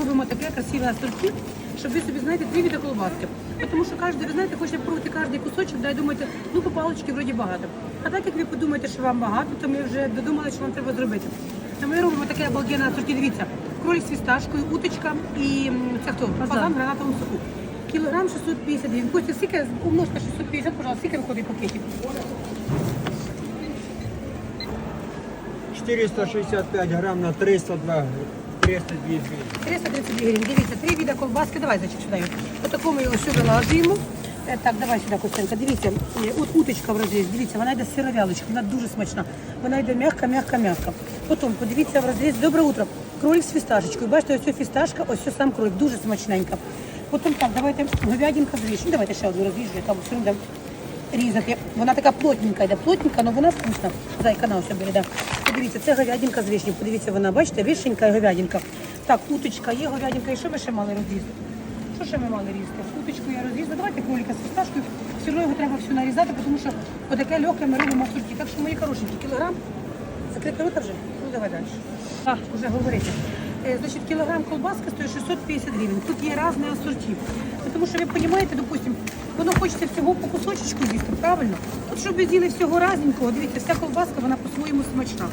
робимо таке красиве асорті, щоб ви собі знаєте три види колбаски. Тому що кожен, ви знаєте, хоче пробувати кожен кусочок, да, і думаєте, ну по палички вроді багато. А так як ви подумаєте, що вам багато, то ми вже додумали, що вам треба зробити. А ми робимо таке обалденне асорті. Дивіться, кролик з фісташкою, уточка і це хто? Фазан в гранатовому соку. Кілограм 650 гривень. Костя, скільки умножте 650, пожалуйста, скільки виходить пакетів? 465 грам на 302, 302 гривень. 332 гривень. Дивіться, три віда ковбаски. Давай, зайчик, сюди. По такому його сюди вилажуємо. Е, Так, давай сюди, Костянка. Дивіться, е, от уточка в розріз. Дивіться, вона йде сировялочка, вона дуже смачна. Вона йде м'яка, м'яка, м'яка. Потім подивіться в розріз. Доброе утро. Кролик з фісташечкою. Бачите, ось ця фісташка, ось ця сам кролик, дуже смачненька. Потім так, давайте говядинка з вишнею. Давайте ще одну розріжу, яка все різати. Вона така плотненька йде, плотненька, але вона вкусна. Зайка на все бере, да. Подивіться, це говядинка з вишні. Подивіться, вона, бачите, вишенька і говядинка. Так, уточка є, говядинка. І що ми ще мали розрізати? Що ще ми мали різати? Уточку я розрізала. Давайте кроліка з фісташкою. Все одно його треба всю нарізати, тому що отаке легке ми робимо сульки. Так що мої хорошенькі, кілограм. Закрити рота вже? Ну давай далі. А, вже говорити. Е, Значить, кілограм колбаски стоїть 650 гривень. Тут є різні асорті. Ну, Тому що ви розумієте, допустим, воно хочеться всього по кусочечку з'їсти, правильно? От щоб ви з'їли всього разненького, дивіться, вся колбаска, вона по-своєму смачна.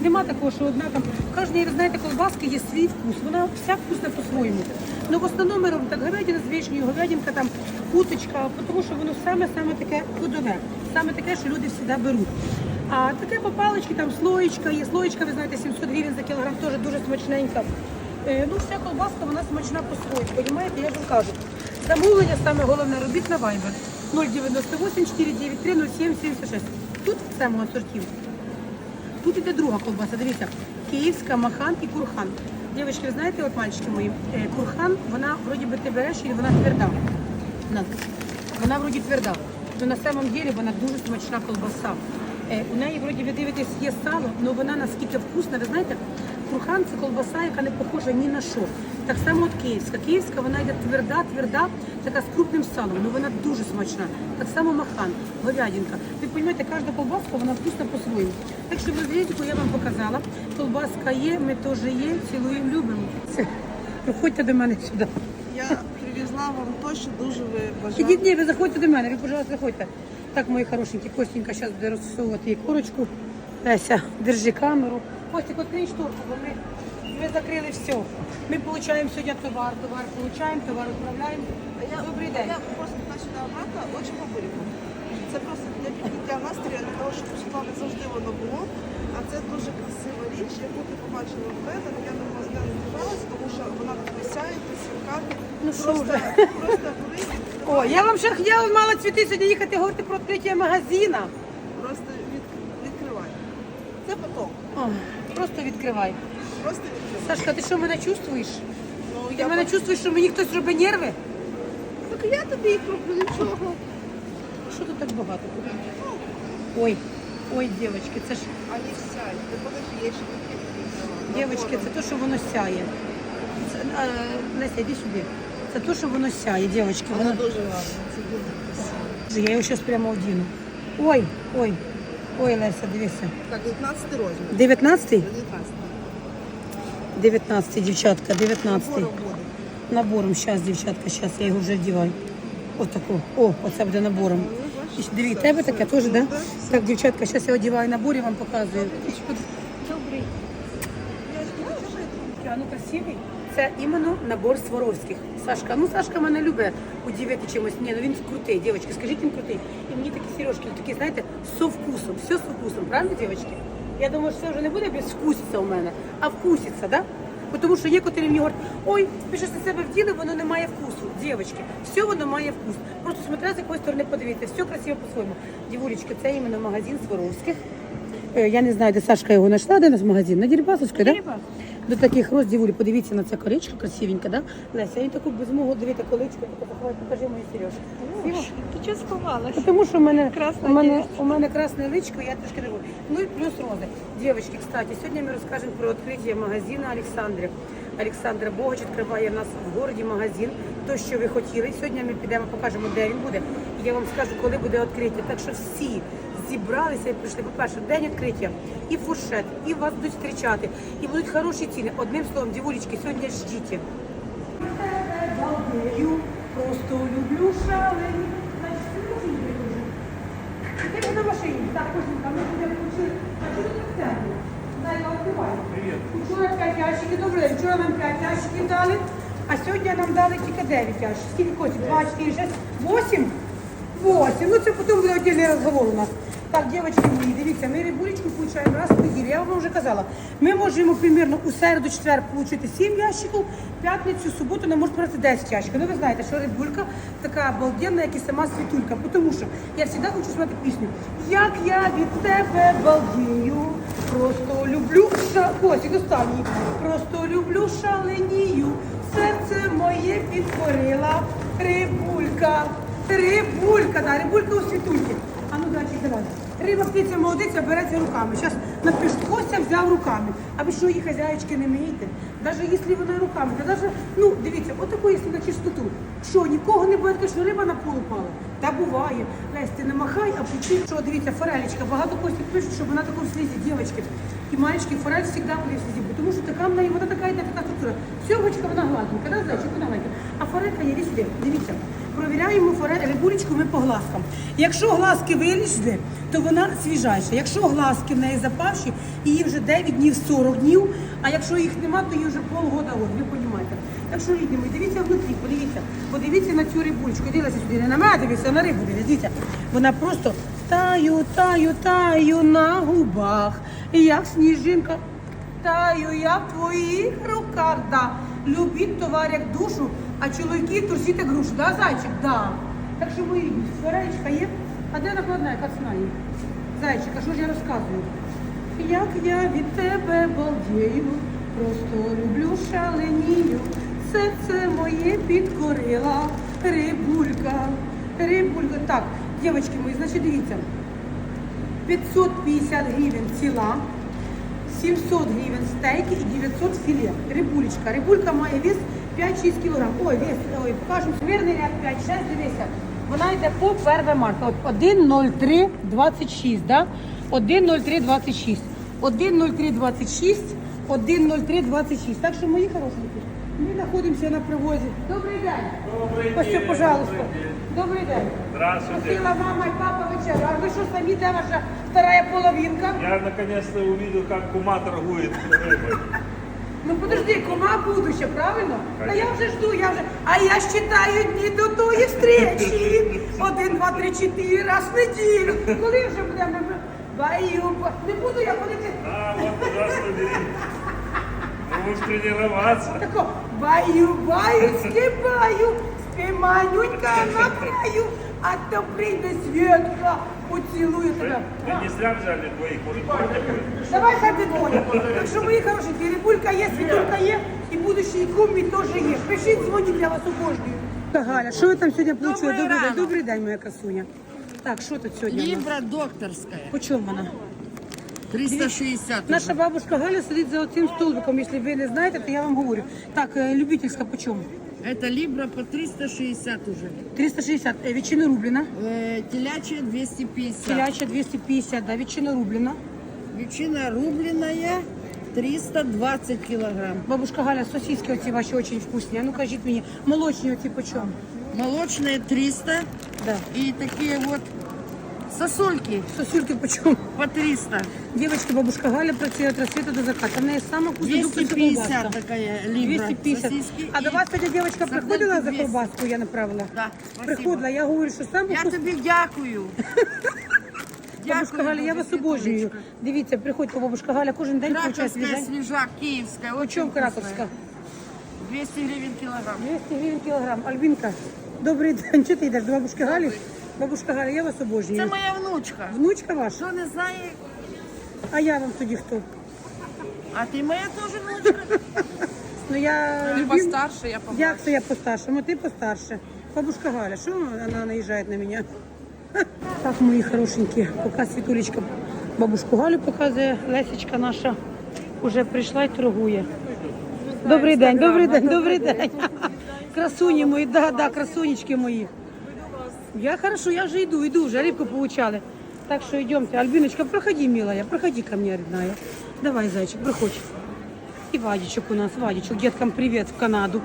Нема такого, що одна там, кожної, ви знаєте, колбаски є свій вкус, вона вся вкусна по-своєму. Ну в основному ми робимо так говядина з говядинка там, уточка, тому що воно саме-саме таке ходове, саме таке, що люди завжди беруть. А таке по палички, там слоєчка є. Слоєчка, ви знаєте, 700 гривень за кілограм, теж дуже смачненька. Е, ну, вся колбаска, вона смачна по-своєму, розумієте, я вам кажу. Замовлення саме головне робіть на Viber 098 493 07 76. Тут в цьому асорті. Тут іде друга колбаса, дивіться, київська, махан і курхан. Дівчатки, ви знаєте, от мальчики мої, е, курхан, вона вроді би ти береш і вона тверда. На. Вона вроді тверда. але на самом деле вона дуже смачна колбаса. Е, У неї вроді ви дивитесь є сало, але вона наскільки вкусна, ви знаєте, курхан це колбаса, яка не похожа ні на що. Так само от київська. Київська вона йде тверда, тверда, така з крупним салом, але вона дуже смачна. Так само махан, говядинка. Ви розумієте, кожна колбаска вона вкусна по-своєму. Так що ви зрізку я вам показала. Колбаска є, ми теж є, цілуємо, любимо. Все. Приходьте до мене сюди. Я привезла вам то, що дуже ви бажали. Ідіть, ні, ви заходьте до мене, ви, пожалуйста, заходьте. Так, мої хорошенькі, Костенька зараз буде розсовувати їй корочку. Леся, держи камеру. Костик, відкрий шторку, бо ми, ми закрили все. Ми отримуємо сьогодні товар, товар получаємо, товар відправляємо. А я, Добрий день. Я просто начала обратно, очень по-буріку. Це просто для підняття настрою, для того, щоб у Світлани завжди воно було. А це дуже красива річ, яку ти побачила в мене. Я не можу не здивувалася, тому що вона так висяється, сверкати. Ну, просто, просто горить, О, я вам ще я мала цвіти сьогодні їхати говорити про відкриття магазина. просто від, відкривай. Це потом. О, просто відкривай. Просто відкривай. Сашка, ти що мене чувствуєш? Ну, Ти я мене по- чувствуєш, що мені хтось робить нерви? Так я тобі їх роблю нічого. Що тут так багато? Ой, ой, дівчатки, це ж А не сядь. Ти подожди, я ще не Дівчатки, це те, що воно сяє. Це, е, Леся, йди сюди. Це те, що воно сяє, дівчатки. Воно дуже гарно. Я його зараз прямо одіну. Ой, ой, ой, Леся, дивися. Так, 19 розмір. 19-й? 19. 19 дівчатка, 19 Набором. Набором, зараз, дівчатка, зараз я його вже вдіваю. Отаку. О, оце буде набором. І ще Диві, тебе таке теж, да? Так, дівчатка, зараз я одіваю набор і вам показую. Добрий. А ну красивий. Це іменно набор Сваровських. Сашка, ну Сашка мене любить удивити чимось. Ні, ну він крутий, дівчатки, скажіть він крутий. І мені такі сережки, такі, знаєте, со вкусом, все з вкусом, правильно, дівчатки? Я думаю, що це вже не буде без вкуситься у мене, а вкуситься, да? Тому що є, котрі мені говорять, ой, ти щось на себе вділи, воно не має вкусу. Дівчатки, все воно має вкус. Просто смотря з якої сторони подивитися, все красиво по-своєму. Дівулечки, це іменно магазин Сваровських. Е, Я не знаю, де Сашка його знайшла, де у нас магазин? На Дерибасовській, так? Да? До таких роз, дівулі, подивіться на це колечко красивеньке, да? Леся, я таку без мого дивити колечко, покажи мої сережки. Ти чого сховалась? Тому що в мене, Красна у мене, у мене красне личко, я трошки диву. Ну і плюс рози. Дівчатки, кстати, сьогодні ми розкажемо про відкриття магазину Олександрі. Олександра Богач відкриває у нас в городі магазин. То, що ви хотіли. Сьогодні ми підемо, покажемо, де він буде. І я вам скажу, коли буде відкриття. Так що всі зібралися і прийшли. По-перше, день відкриття, і фуршет, і вас будуть зустрічати, і будуть хороші ціни. Одним словом, дівулечки, сьогодні ждіть. Просто люблю шалені. Значить, ти можеш бути Ти на машині. Так, Костенька, ми будемо включили. А що ти так сядеш? Зайка, відкривай. Привіт. Вчора 5 ящиків, добре, вчора нам 5 ящиків дали, а сьогодні нам дали тільки 9 ящиків. Скільки Костя? 2, 4, 6, 8? 8. Ну це потім буде віддільний розговор у нас. Так, дівчатки мої, дивіться, ми рибулечку получаємо раз в неділю. Я вам вже казала, ми можемо примірно у середу, четвер отримати 7 ящиків, п'ятницю, суботу нам може брати 10 ящиків. Ну ви знаєте, що рибулька така обалденна, як і сама світулька. Тому що я завжди хочу співати пісню. Як я від тебе балдію, просто люблю ша... Косик, останній. Просто люблю шаленію, серце моє підкорила рибулька. Рибулька, да, рибулька у світульки. Давай. Риба птиця молодиця береться руками. Зараз напишу, Костя взяв руками. А ви що її хазяїчки не миєте? Навіть якщо вона руками, то навіть, ну дивіться, отаку, якщо на чистоту. Що, нікого не буде, що риба на пол упала? Та буває. Лесь, ти не махай, а пучи. Що, дивіться, форелечка. Багато Костік пишуть, що вона такого в слізі, дівчатки. І мальчики, форель завжди буде в слізі, тому що така в неї, вона така йде, така структура. Сьомочка, вона гладенька, да, зайчик, вона гладенька. А форелька є сюди. Дивіться. Провіряємо форе- рибулечку ми по глазкам. Якщо глазки вилізли, то вона свіжайша. Якщо глазки в неї запавші, її вже 9 днів, 40 днів, а якщо їх нема, то її вже полгода, от, ви розумієте. Так що, рідні мої, дивіться внутрі, подивіться, подивіться на цю рибулечку, дивіться сюди, не на мене дивіться, на рибу дивіться. Дивіться, вона просто таю, таю, таю на губах, як сніжинка. Таю я в твоїх руках, да. Любіть товар як душу, а чоловіки турсіте грушу, да, зайчик? Да. Так що мої сваречка є. А де накладна, яка ціна є? Зайчик, а що ж я розказую? Як я від тебе балдію, просто люблю шаленію, серце моє підкорила рибулька, рибулька. Так, дівчатки мої, значить дивіться, 550 гривень ціла, 700 гривень стейки і 900 філе. Рибулечка. Рибулька має вес 5-6 кг. Ой, вес, ой, покажемо. Мирний ряд 5-6, дивися. Вона йде по 1 марта. От 1.03.26, да? 1.03.26. 1.03.26, 1.03.26. Так що, мої хорошенькі, ми знаходимося на привозі. Добрий день. Добрий Ось, день, пожалуйста. добрий день. Здравствуйте. Просила мама і папа вечерю. А ви що самі, де ваша вторая половинка? Я наконец-то увидел, как кума торгует рыбой. Ну подожди, кума будущее, правильно? Та я вже жду, я вже. А я считаю дні до тої встречі. Один, два, три, чотири раз в неділю. Коли вже будемо? Баю, не буду я ходити. А, вот, пожалуйста, бери. Уж тренироваться. Тако, баю, баю, скибаю, спійманюнька на краю, а то прийде Свєтка, поцілує тебе. вы не зря взяли двоих, может, больше. Давай хай ти двоє. Так що мої хорошенькі, рибулька є, світулька є, і будущий кум мій теж є. Пишіть, дзвоніть, я вас обожнюю. Галя, що ви там сьогодні получили? Добрий день, добрий день, моя красуня. Так, що тут сьогодні? у нас? Либра докторская. По чому вона? 360 Наша уже. бабушка Галя сидить за оцим столбиком. Якщо ви не знаєте, то я вам говорю. Так, е, любительська по чому? Это либра по 360 уже. 360, е, ветчина рублена. Э, телячья 250. Теляча 250, да, ветчина рублена. Ветчина рубленая 320 килограмм. Бабушка Галя, сосиски оці ваші дуже вкусні. А ну кажіть мені, молочні оці по чому? Молочные 300. Да. И такие вот сосульки Сосюльки по чому? по 300. Дівчатки, бабушка Галя працює від розсвіту до закату. В неї сама вкусна докторська 250 колбаска. такая либра. 250. Сосиски А и до вас сьогодні дівчинка сардельки приходила за 200. колбаску, я направила? Да, спасибо. Приходила, я говорю, що саме Я вкусна. тобі дякую. Бабушка Галя, я вас обожнюю. Дивіться, приходьте, бабушка Галя, кожен день получає Краковская свіжень. свежак, киевская. Очень чому вкусная. краковська? 200 гривен килограмм. 200 гривень кілограм. Альбінка, добрий день. Чого ти йдеш до бабушки Галі? Бабушка Галя, я вас обожнюю. Це моя внучка. Внучка ваша? Що не знає, А я вам тоді хто? а ти моя теж внучка. Ну я Ты любим... постарше, я помладше. Як це я постарше? ти постарше. Бабушка Галя, що вона наїжджає на мене? Так, мої хорошенькі, поки Світулечка бабушку Галю показує, Лесечка наша вже прийшла і торгує. Добрий день, добрий день, добрий день. Красуні мої, да, да, красунечки мої. Я хорошо, я вже йду, йду, вже рибку получали. Так что идемте. Альбиночка, проходи, милая, проходи ко мне, родная. Давай, зайчик, проходь. И Вадичек у нас, Вадичек, деткам привет в Канаду.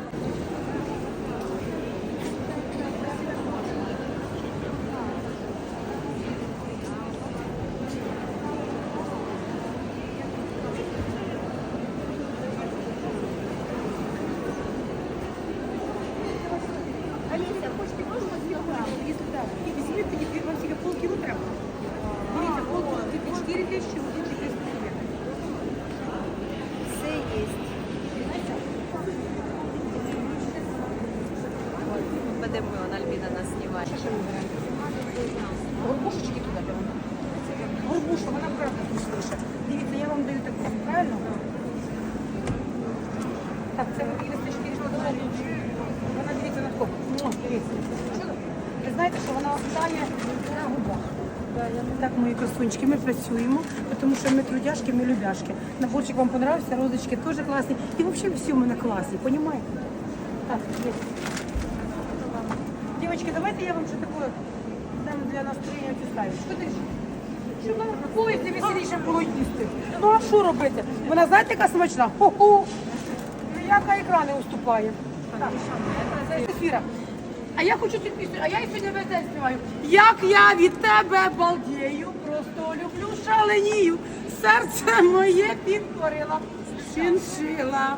Аліся, хочете можна зробити? Якщо так, і візьміть тоді, вам тільки полкіло треба. Дивіться, полкіло, тільки 4 тисячі, один чи 300 гривень. Все є. Будемо Альбіна нас знімає. Що ми беремо? Горбушечки туди беремо. Горбуша, вона правда вкусніша. Дивіться, я вам даю таку, правильно? Так, це ви їдете 400 гривень. Вона дивіться на. О, дивіться. Ви знаєте, що вона остає на губах. Так, мої красунчики, ми працюємо, тому що ми трудяшки, ми любяшки. Наборчик вам понравився, розочки теж класні. І взагалі всі у мене класні, розумієте? Так, є. Девочки, давайте я вам таке дам для настроєння цю ставлю. Що ти? Щоб вам поїзді веселіше було їсти. Ну а що робити? Вона знаєте, яка смачна? Ху-ху! Ніяка ікра не уступає. Так, Софіра, а я хочу цю пісню, а я її сьогодні весь день співаю. Як я від тебе балдію, просто люблю шаленію, серце моє підкорила, шиншила.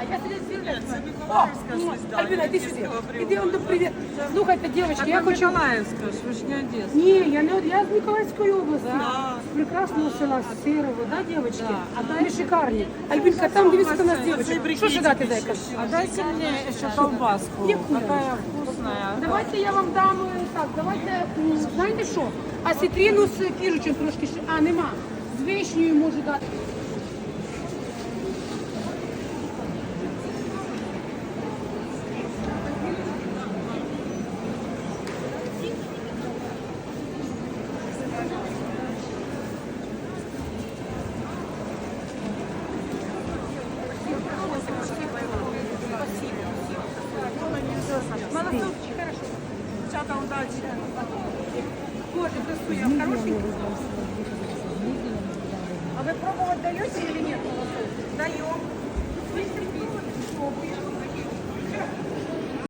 А я звільняю. Це Миколаївська звізда. Альбіна, іди сюди. Іди он до привіт. Слухайте, дівчатки, я хочу... Миколаївська, ж ви ж не Одеса. Ні, я не я з Миколаївської області. З прекрасного села Сирово, да, дівчатки? А там шикарні. Альбінка, там дивіться на нас дівчатки. Що ж дати, зайка? А дайте мне еще колбаску. Яку? Какая вкусная. Давайте я вам дам е, так, давайте, м, знаєте що? А ситріну з піручем трошки ще. А, нема. З вишнею можу дати. Удачи. Боже, красуя, хороший. А вы пробовать даете